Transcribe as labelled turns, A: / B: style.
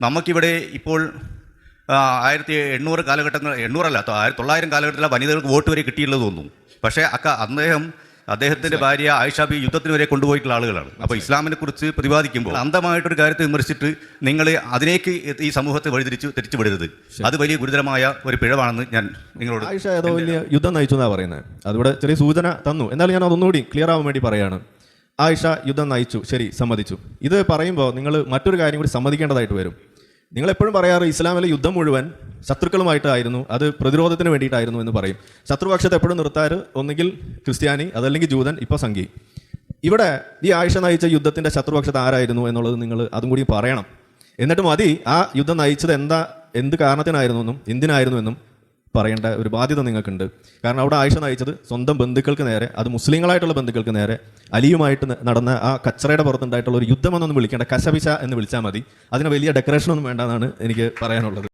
A: നമുക്കിവിടെ ഇപ്പോൾ ആയിരത്തി എണ്ണൂറ് കാലഘട്ടങ്ങൾ എണ്ണൂറല്ല ആയിരത്തി തൊള്ളായിരം കാലഘട്ടത്തിലെ വനിതകൾക്ക് വോട്ട് വരെ കിട്ടിയുള്ളത് തോന്നുന്നു. പക്ഷേ അക്ക അദ്ദേഹം അദ്ദേഹത്തിന്റെ ഭാര്യ ആയിഷാബി യുദ്ധത്തിന് വരെ കൊണ്ടുപോയിട്ടുള്ള ആളുകളാണ്. അപ്പോൾ ഇസ്ലാമിനെ കുറിച്ച് പ്രതിപാദിക്കുമ്പോൾ അന്ധമായിട്ടൊരു കാര്യത്തെ വിമർശിച്ചിട്ട് നിങ്ങൾ അതിലേക്ക് ഈ സമൂഹത്തെ വഴിതിരിച്ച് തിരിച്ചുവിടരുത് വിടരുത്. അത് വലിയ ഗുരുതരമായ ഒരു പിഴവാണെന്ന് ഞാൻ നിങ്ങളോട്
B: ആയിഷ ഏതോ വലിയ യുദ്ധം നയിച്ചു എന്നാണ് പറയുന്നത്. അതിവിടെ ചെറിയ സൂചന തന്നു. എന്നാലും ഞാൻ അതൊന്നുകൂടി ക്ലിയർ ആവാൻ വേണ്ടി പറയാണ്. ആയിഷ യുദ്ധം നയിച്ചു. ശരി സമ്മതിച്ചു. ഇത് പറയുമ്പോൾ നിങ്ങൾ മറ്റൊരു കാര്യം കൂടി സമ്മതിക്കേണ്ടതായിട്ട് വരും. നിങ്ങൾ എപ്പോഴും പറയാറ് ഇസ്ലാമിലെ യുദ്ധം മുഴുവൻ ശത്രുക്കളുമായിട്ടായിരുന്നു അത് പ്രതിരോധത്തിന് വേണ്ടിയിട്ടായിരുന്നു എന്ന് പറയും. ശത്രുപക്ഷത്തെ എപ്പോഴും നിർത്താറ് ഒന്നുകിൽ ക്രിസ്ത്യാനി അതല്ലെങ്കിൽ ജൂതൻ ഇപ്പോൾ സംഘി. ഇവിടെ ഈ ആയിഷ നയിച്ച യുദ്ധത്തിന്റെ ശത്രുപക്ഷത്ത് ആരായിരുന്നു എന്നുള്ളത് നിങ്ങൾ അതും കൂടി പറയണം. എന്നിട്ട് മതി ആ യുദ്ധം നയിച്ചത് എന്താ എന്ത് കാരണത്തിനായിരുന്നു എന്നും എന്തിനായിരുന്നു എന്നും പറയേണ്ട ഒരു ബാധ്യത നിങ്ങൾക്കുണ്ട്. കാരണം അവിടെ ആയിഷ നയിച്ചത് സ്വന്തം ബന്ധുക്കൾക്ക് നേരെ അത് മുസ്ലിങ്ങളായിട്ടുള്ള ബന്ധുക്കൾക്ക് നേരെ അലിയുമായിട്ട് നടന്ന ആ കച്ചറയുടെ പുറത്തുണ്ടായിട്ടുള്ള ഒരു യുദ്ധമെന്നൊന്നും വിളിക്കേണ്ട കശപിശ എന്ന് വിളിച്ചാൽ മതി. അതിന് വലിയ ഡെക്കറേഷൻ ഒന്നും വേണ്ടെന്നാണ് എനിക്ക് പറയാനുള്ളത്.